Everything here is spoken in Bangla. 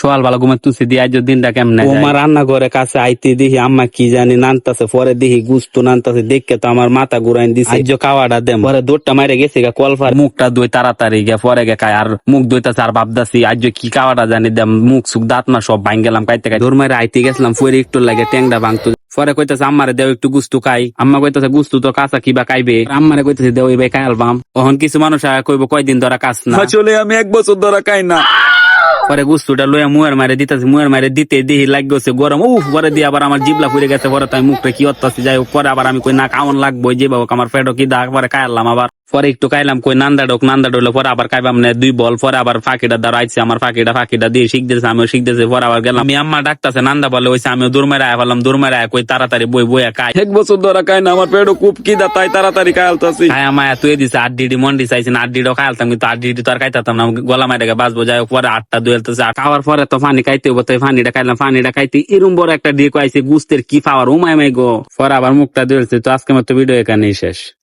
সোয়াল ভালো ঘুমে তুসি দিয়ে আজ দিনটা কেমনে ও আমার রান্না ঘরে কাছে আইতে দেখি আম্মা কি জানি নানতাছে পরে দেখি গুস্ত নানতাছে দেখে তো আমার মাথা ঘুরাইন দিছে। আজ খাওয়াটা দেম। পরে দৌড়টা মাইরে গেছে গা কলফার মুখটা দুই তাড়াতাড়ি গে পরে গে খায় আর মুখ দইতাছে আর ভাবতাছি আজ কি খাওয়াটা জানি দেম। মুখ সুখ দাঁত না সব ভাঙ গেলাম কাইতে খাই দৌড় মাইরে আইতে গেছিলাম ফুয়ে একটু লাগে ট্যাংটা ভাঙতো। পরে কইতাছে আম্মারে দেও একটু গুস্তু খাই। আম্মা কইতাছে গুস্তু তো কাঁচা কিবা খাইবে? আম্মারে কইতাছে দেও এবার খাই আলবাম। তখন কিছু মানুষ আয়া কইব কয়দিন ধরা কাজ না? চলে আমি এক বছর ধরা খাই না। পরে গুস্তুটা লয়ে মুয়ের মারে দিতেছে মুয়ের মারে দিতে দিহি লাগছে গরম। উফ পরে দিয়ে আবার আমার জিবলা ফুরে গেছে পরে তাই মুখটা কি অত্যাসি যাই হোক, পরে আবার আমি কই না কামন লাগবো যে বাবু আমার পেটও কি দাগ পরে খাইলাম আবার। পরে একটু খাইলাম কই নান্দা ডোক নান্দা ডোলে পরে আবার খাইবাম না দুই বল পরে আবার ফাঁকিটা দ্বারা আইছে আমার ফাঁকিটা ফাঁকিটা দিয়ে শিখতেছে আমিও শিখতেছে পরে আবার গেলাম। আমি আম্মা ডাকতেছে নান্দা বলে ওইসে আমিও দূর মেরে আয় দূর মেরে আয় কই তাড়াতাড়ি বই বইয়া খাই। এক বছর ধরে খাই না আমার পেটও খুব কিদা তাই তাড়াতাড়ি খাই আলতাছি খায়া মায়া তুই দিছে আট ডিডি মন্ডি চাইছি আট ডিডিও খাইতাম কিন্তু আট ডিডি তো আর খাইতাম না গলা মাইরে বাঁচবো যাই পরে আটটা দুয়েলতেছে খাওয়ার পরে তো পানি খাইতে হব তো পানিটা খাইলাম পানিটা খাইতে এরম বড় একটা দিয়ে কয়েছে গুস্তের কি পাওয়ার উমায় মাই গো। পরে আবার মুখটা দুয়েলছে তো আজকে আমার তো ভিডিও এখানেই শেষ।